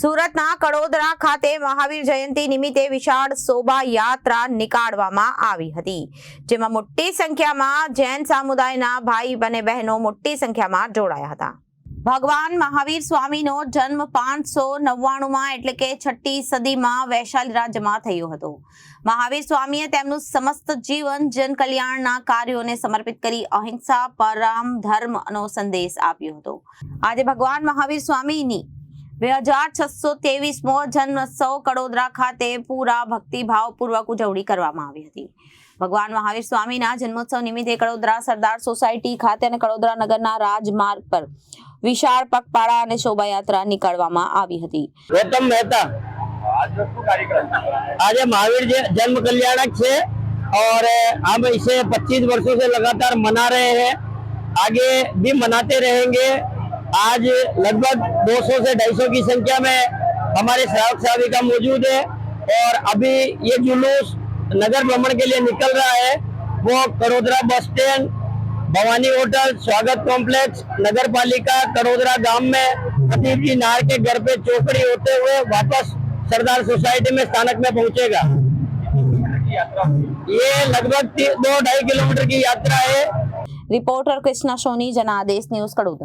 સુરતના કડોદરા ખાતે મહાવીર જયંતિ નિમિત્તે વિશાળ શોભા યાત્રા નીકાળવામાં આવી હતી, જેમાં મોટી સંખ્યામાં જૈન સમુદાયના ભાઈ અને બહેનો મોટી સંખ્યામાં જોડાયા હતા. ભગવાન મહાવીર સ્વામીનો જન્મ પાંચસો નવ્વાણુંમાં એટલે કે છઠ્ઠી સદીમાં વૈશાલી રાજ્યમાં થયો હતો. મહાવીર સ્વામીએ તેમનું સમસ્ત જીવન જન કલ્યાણના કાર્યોને સમર્પિત કરી અહિંસા, પરમ ધર્મનો સંદેશ આપ્યો હતો. આજે ભગવાન મહાવીર સ્વામીની બે હજાર છસો ત્રેવીસમો જન્મોત્સવ કડોદરા ખાતે પૂરા ભક્તિભાવપૂર્વક ઉજવણી કરવામાં આવી હતી ભગવાન મહાવીર સ્વામીના જન્મોત્સવ નિમિત્તે કડોદરા સરદાર સોસાયટી ખાતે અને કડોદરા નગરના રાજમાર્ગ પર વિશાળ પગપાળા અને શોભાયાત્રા નીકળવામાં આવી હતી ગૌતમ મહેતા आज શું કાર્યક્રમ आज महावीर जय- जन्म कल्याणक છે और हम इसे 25 वर्षों से लगातार मना रहे हैं आगे भी मनाते रहेंगे आज लगभग 200 से 250 की संख्या में हमारे सहायक सेविका मौजूद है और अभी ये जुलूस नगर भ्रमण के लिए निकल रहा है। वो Karodara bus stand, Bhavani hotel, Swagat complex नगर पालिका करोदरा गाँव में प्रदीप जी नार के घर पे चौकड़ी होते हुए वापस सरदार सोसाइटी में स्थानक में पहुंचेगा। ये लगभग दो ढाई किलोमीटर की यात्रा है। रिपोर्टर कृष्णा सोनी, जनादेश न्यूज़ कड़ोदरा